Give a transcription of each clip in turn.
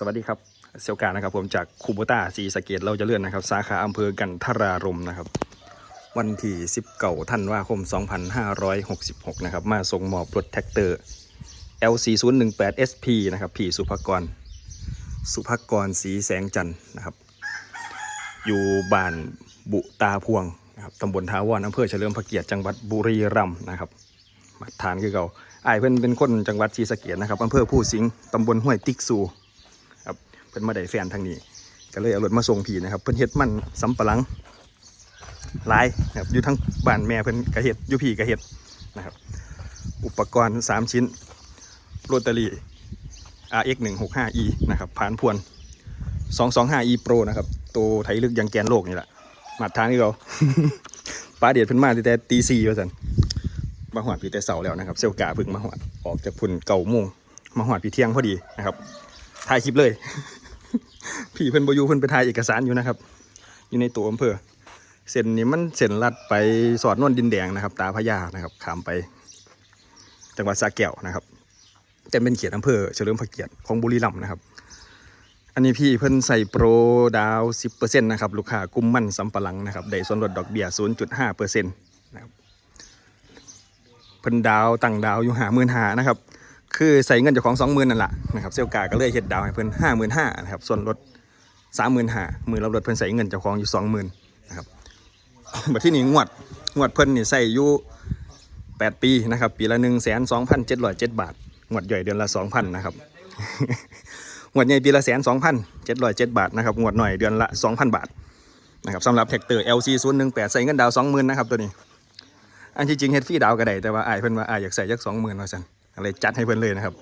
สวัสดีครับเซียวกานะครับผมจากคูโบต้าสีสะเกตเราจะเลื่อนนะครับ สาขาอำเภอกันทรารมนะครับ วันที่19ธันวาคม 2566 นะครับ มาส่งมอบรถแท็กเตอร์ LC 0 1 8 SP นะครับพี่สุภกร สุภกรสีแสงจันทร์นะครับ อยู่บ้านบุตาพวงนะครับตำบลทาวรอำเภอเฉลิมพระเกียรติจังหวัดบุรีรัมย์นะครับมาทานคือเขาอายเพิ่นเป็นคนจังหวัดศรีสะเกษนะครับอำเภอผู้สิงห์ตำบลห้วยติ๊กซู เพิ่นมาได้แฟนทางนี้ ก็เลยเอารถมาส่งผีนะครับ เพิ่นเฮ็ดมันสำปะหลังหลายนะครับอยู่ทั้งบ้านแม่เพิ่นกระเฮ็ดอยู่พี่กระเฮ็ดนะครับ อุปกรณ์ 3 ชิ้นโรตารี่ RX 1 6 5 E นะครับผ่านพวน 225 E Pro นะครับ ตัวไทยลึกยังแกนโลกนี่แหละมาทางที่เราป้าเดียดเพิ่นมาตั้งแต่ตีสี่ว่าสันมาหอดพี่แต่เสาแล้วนะครับ เซลกาพิ่งมาหอดออกจากพุ่นเก่าโมงมาหอดพี่เที่ยงพอดีนะครับถ่ายคลิปเลย พี่เพิ่นบอยูเพิ่นไปถ่ายเอกสารอยู่นะครับ อยู่ในตัวอำเภอเส้นนี้มันเส้นลัดไปสอดนวลดินแดงนะครับ ตาพญานะครับขามไป จังหวัดสระแก้วนะครับ แต่เป็นเขตอำเภอเฉลิมพระเกียรติของบุรีรัมย์นะครับ อันนี้พี่เพิ่นใส่โปรดาว 10%นะครับลูกค้ากลุ่มมั่นสำปะหลังนะครับได้ส่วนลดดอกเบี้ย 0.5%นะครับเพิ่นดาวตั้งดาวอยู่หาหมื่นหานะครับคือใส่เงินเจ้าของสองหมื่นนั่นแหละนะครับเซลกาก็เลยเฮ็ดดาวให้เพิ่นห้าหมื่นห้านะครับส่วนลด สามหมื่นห้ามือรับรถเพิ่นใส่เงินเจ้าของอยู่สองหมื่นนะครับบัดที่นี่งวดงวดเพิ่นนี่ใส่อยู่แปดปีนะครับปีละหนึ่งแสนสองพันเจ็ดร้อยเจ็ดบาทงวดใหญ่เดือนละสองพันนะครับงวดใหญ่ปีละแสนสองพันเจ็ดร้อยเจ็ดบาทนะครับงวดหน่อยเดือนละสองพันบาทนะครับสำหรับแท็กเตอร์ LC 0 1 8ใส่เงินดาวสองหมื่นนะครับตัวนี้ อันที่จริงเฮดฟรีดาวก็ได้แต่ว่าอายเพิ่นว่าอายอยากใส่จักสองหมื่นว่าซั่นก็เลยจัดให้เพิ่นเลยนะครับ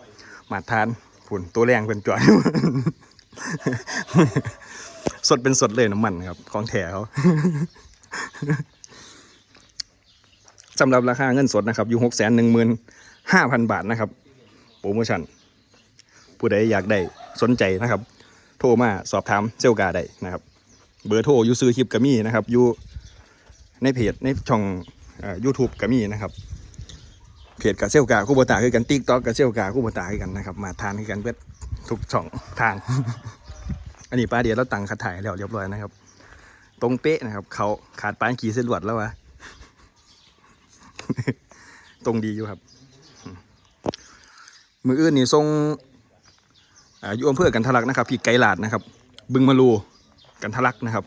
มาทานฝุ่นตัวแรงเพิ่นจ่อย สดเป็นสดเลยน้ำมันครับ ของแถเขาสำหรับราคาเงินสดนะครับอยู่หกแสนหนึ่งหมื่นห้าพันบาทนะครับ โปรโมชั่น ผู้ใดอยากได้สนใจนะครับ โทรมาสอบถามเซลกาได้นะครับ เบอร์โทรอยู่ซื้อคลิปกามีนะครับอยู่ในเพจในช่องยูทูบกามีนะครับเพจกับเซลกาคู่บตาคือกันติ๊กต็อกกับเซลกาคู่บตาคือกันนะครับ มาทานคือกันเพื่อ ทุกช่องทาง อันนี้ป้าเดียวเราตังคัดถ่ายแล้วเรียบร้อยนะครับ ตรงเป๊ะนะครับ เขาขาดปานขี่เส้นลวดแล้ววะตรงดีอยู่ครับ มืออื่นนี่ทรงอายู่อำเภอกันทะลักนะครับ พี่ไกลาดนะครับ บึงมาลูกันทะลักนะครับ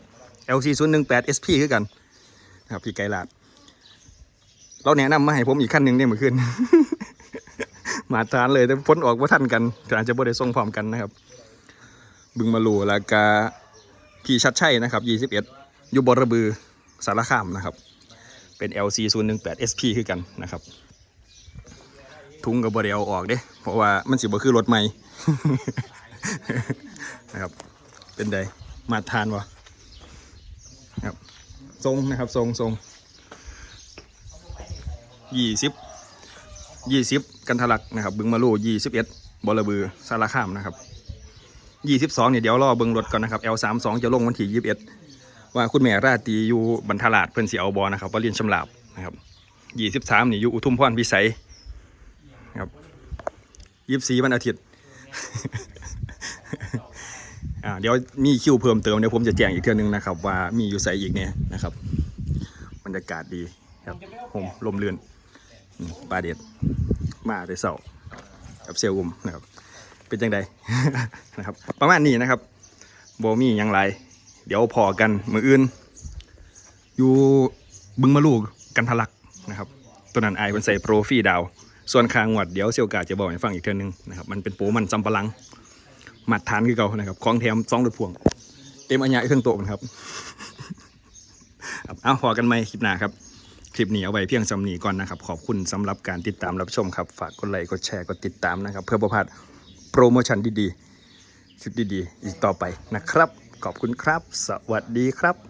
LC 0 1 8 SP คือกันนะครับพี่ไกลาด เราแนะนำมาให้ผมอีกขั้นหนึ่งเนี่ยเมื่อคืน มาทานเลยแต่พ้นออกว่าทันกันอาจจะบ่ได้ส่งพร้อมกันนะครับ บึงมาลูแล้วก็พี่ชัดชัยนะครับ 21อยู่บระบือสารคามนะครับ เป็น LC 0 1 8 SP คือกันนะครับทุงกับบริเอาออกเด้ เพราะว่ามันสิบ่คือรถใหม่นะครับเป็นไดมาทานวะครับทรงนะครับทรงทรงยี่สิบ ยี่สิบกันทะลักนะครับบึงมาโลยี่สิบเอ็ดบอระบือสารคามนะครับยี่สิบสองเนี่ยเดี๋ยวรอเบิ่งรถก่อนนะครับ L สามสองจะลงวันที่ยี่สิบเอ็ดว่าคุณแม่ราตีอยู่บรรทลาดเพิ่อนเสียเอาบอนะครับว่าเรียนชำลาบนะครับยี่สิบสามนี่อยู่อุทุมพรพิสัยครับยี่สิบสี่วันอาทิตย์อ่าเดี๋ยวมีคิวเพิ่มเติมเดี๋ยวผมจะแจ้งอีกเทื่อนึงนะครับ ว่ามีอยู่ใส่อีกเนี่ยนะครับบรรยากาศดีครับผมลมเรือน ปลาเด็ดมาแต่เสาร์กับเซลล์อุมนะครับ เป็นจังใดนะครับ ประมาณนี้นะครับโบมีหยังไรเดี๋ยวพอกันมืออื่น อยู่บึงมะลูกกันทะลักนะครับตัวนั้นไอายเป็นใส่โปรฟรีดาว ส่วนคางวดเดี๋ยวเซียวกาจะบอกให้ฟังอีกเทื่อนึงนะครับมันเป็นโปรมันจำปะลังหมัดทานคือเก่านะครับของแถมสองรถพ่วง เต็มอัญญาเครื่องโต๊ะนะครับครับ เอาพอกันไหมคลิปหน้าครับ คลิปนี้เอาไว้เพียงสำนีก่อนนะครับ ขอบคุณสำหรับการติดตามรับชมครับ ฝากกดไลค์กดแชร์กดติดตามนะครับ เพื่อประพลาดโปรโมชั่นดีๆคลิปดีๆ อีกต่อไปนะครับ ขอบคุณครับ สวัสดีครับ